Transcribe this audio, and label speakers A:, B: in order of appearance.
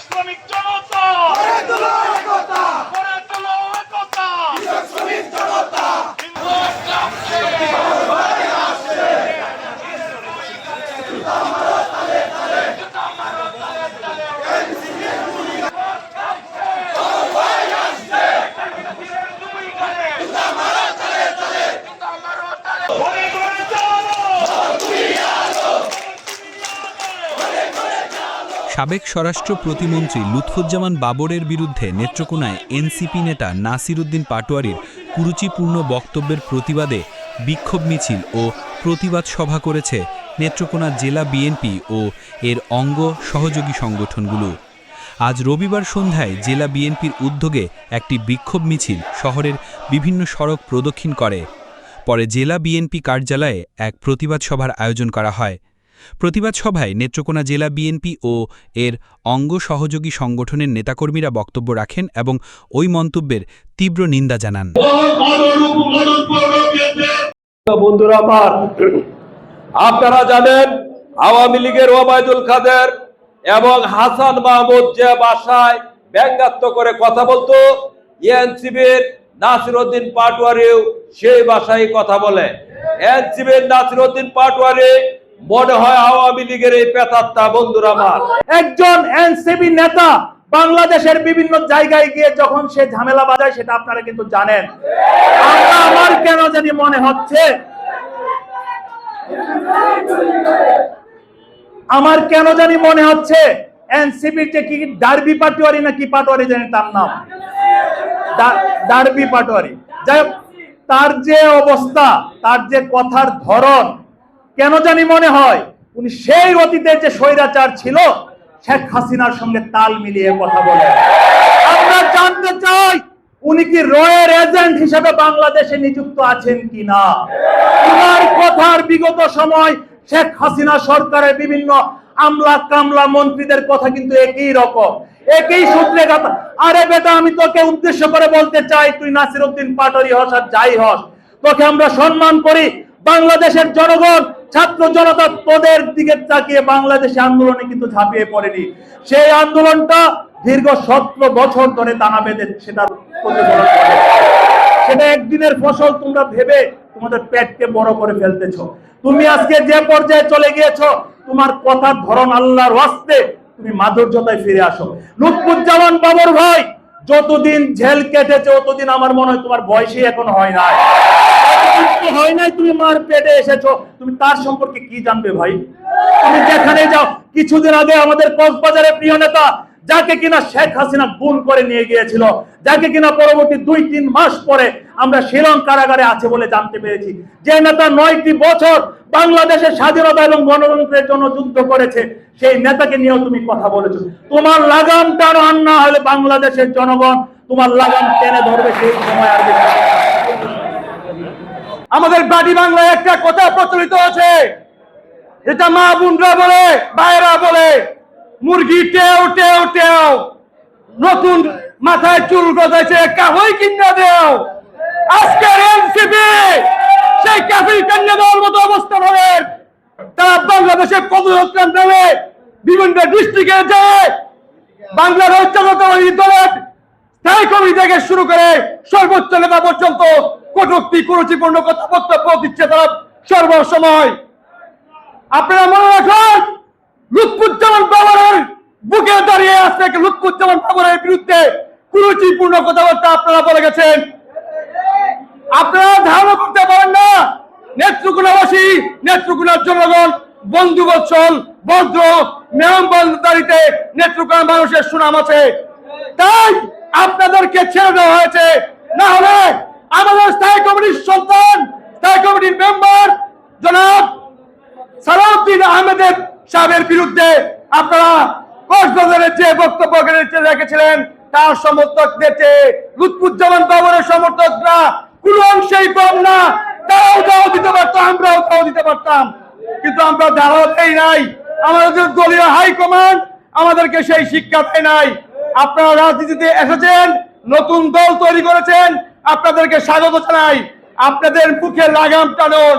A: শ্রমিক জনতা
B: সাবেক স্বরাষ্ট্র প্রতিমন্ত্রী লুৎফুজ্জামান বাবরের বিরুদ্ধে নেত্রকোনায় এনসিপি নেতা নাসিরুদ্দিন পাটোয়ারির কুরুচিপূর্ণ বক্তব্যের প্রতিবাদে বিক্ষোভ মিছিল ও প্রতিবাদ সভা করেছে নেত্রকোনা জেলা বিএনপি ও এর অঙ্গ সহযোগী সংগঠনগুলো। আজ রবিবার সন্ধ্যায় জেলা বিএনপির উদ্যোগে একটি বিক্ষোভ মিছিল শহরের বিভিন্ন সড়ক প্রদক্ষিণ করে। পরে জেলা বিএনপি কার্যালয়ে এক প্রতিবাদ সভার আয়োজন করা হয়। প্রতিবাদ সভায় নেত্রকোনা জেলা বিএনপি ও এর অঙ্গ সহযোগী সংগঠনের নেতাকর্মীরা বক্তব্য রাখেন এবং ওই মন্তব্যের তীব্র নিন্দা জানান।
C: আপনারা জানেন আওয়ামী লীগের ওবায়দুল কাদের এবং হাসান মাহমুদ যে বাসায় ব্যঙ্গাত্ম করে কথা বলতো এনসিবির নাসিরউদ্দিন পাটোয়ারিও সেই ভাষায় কথা বলে। এনসিবির নাসিরউদ্দিন পাটোয়ারি মনে হয় আওয়ামী লীগের এই পেতাত্তা বন্ধুরা আমার।
D: একজন এনসিপি নেতা বাংলাদেশের বিভিন্ন জায়গায় গিয়ে যখন সে ঝামেলা বাজায় সেটা আপনারা কিন্তু জানেন। আমরা কেন জানি মনে হচ্ছে আমার কেন জানি মনে হচ্ছে এনসিপির যে কি ডার্বি পাটোয়ারি না কি পাটোয়ারি জানি তার নাম। ডার্বি পাটোয়ারি। যাই হোক, তার যে অবস্থা তার যে কথার ধরন কেন জানি মনে হয়, উনি সেই অতীতের যে স্বৈরাচার ছিল, শেখ হাসিনার সঙ্গে তাল মিলিয়ে কথা বলে। আমরা জানতে চাই, উনি কি রয়ের এজেন্ট হিসেবে বাংলাদেশে নিযুক্ত আছেন কিনা? উনার কথার বিগত সময় শেখ হাসিনা সরকারের বিভিন্ন আমলা কামলা মন্ত্রীদের কথা কিন্তু একই রকম, একই সূত্রে কথা। আরে বেটা, আমি তোকে উদ্দেশ্য করে বলতে চাই, তুই নাসির উদ্দিন পাটরি হস আর যাই হস, তোকে আমরা সম্মান করি। বাংলাদেশের জনগণ ছাত্র জনতা তোদের দিকে তাকিয়ে বাংলাদেশে আন্দোলনে কিন্তু ঝাঁপিয়ে পড়েনি। সেই আন্দোলনটা দীর্ঘ সতেরো বছর ধরে টানা বেঁধে সেটা প্রতিফলন করে। সেটা একদিনের ফসল, তোমরা ভেবে তোমাদের পেটকে বড় করে ফেলতেছো। তুমি আজকে যে পর্যায়ে চলে গিয়েছো, তোমার কথার ধরন আল্লাহর ওয়াস্তে তুমি মাধুর্যতায় ফিরে আসো। লুৎফুজ্জামান বাবর ভাই, যতদিন ঝেল কেটেছে ততদিন আমার মনে হয় তোমার বয়সই এখন হয় নাই। হয় নাই, তুমি মার পেটে এসেছ। তুমি তার সম্পর্কে কি জানবে ভাই? তুমি যেখানে যাও, কিছুদিন আগে আমাদের প্রিয় নেতা, যাকে কিনা শেখ হাসিনা করে নিয়ে গিয়েছিল, যাকে কিনা পরবর্তী দুই, তিন মাস পরে আমরা শিলং কারাগারে আছে বলে জানতে পেরেছি। যে নেতা নয়টি বছর বাংলাদেশের স্বাধীনতা এবং গণতন্ত্রের জন্য যুদ্ধ করেছে, সেই নেতাকে নিয়েও তুমি কথা বলেছ। তোমার লাগাম টানো আর না হলে বাংলাদেশের জনগণ তোমার লাগাম টেনে ধরবে সেই সময় আর।
C: আমাদের বাড়ি বাংলায় একটা কথা প্রচলিত আছে। এটা মা বোনরা বলে ভাইরা বলে, মুরগি টেও টেও টেও, নতুন মাথায় চুল গজাইছে, কাহই কিনা দেও। আজকের এনসিপি, সেই কাফির কন্যা দেওয়ার মতো অবস্থা হবে। তারা বাংলাদেশের পদযাত্রা নামে বিভিন্ন ডিস্ট্রিক্টে যায়। বাংলার ঐক্যমতী দলের স্থায়ী কমিটি থেকে শুরু করে সর্বোচ্চ নেতা পর্যন্ত কটূক্তি, কুরুচিপূর্ণ কথাবার্তা দিচ্ছে তারা সর্বসময়। আপনারা মনে রাখুন, লুৎফুজ্জামান বাবরের বুকে দাঁড়িয়ে আসছে লুৎফুজ্জামান বাবরের বিরুদ্ধে কুরুচিপূর্ণ কথাবার্তা আপনারা বলে গেছেন। আপনারা ধারণা করতে পারেন না, নেত্রকোনাবাসী, নেত্রকোনার জনগণ, বন্ধু বৎসল, ভদ্র মেয়মবন্দারিতে নেত্রকোনা মানুষের সুনাম আছে। তাই আপনাদেরকে ছেড়ে দেওয়া হয়েছে, না হলে আমাদের স্থায়ী কমিটির সন্তান, স্থায়ী কমিটির মেম্বার জনাব সালাউদ্দিন আহমেদের সাহেবের বিরুদ্ধে আপনারা কক্সবাজারের যে বক্তব্য রেখেছিলেন, তার সমর্থকদের চেয়ে লুৎফুজ্জামান বাবরের সমর্থকরা কোন অংশেই কম না। তারাও দাও দিতে পারতাম আমরাও দাও দিতে পারতাম। কিন্তু আমরা দাঁড়াতেই নাই। আমাদের দলীয় হাইকমান্ড আমাদেরকে সেই শিক্ষা দেয় নাই। আপনারা রাজনীতিতে এসেছেন, নতুন দল তৈরি করেছেন আপনাদেরকে স্বাগত জানাই। আপনাদের মুখে লাগাম টানুন।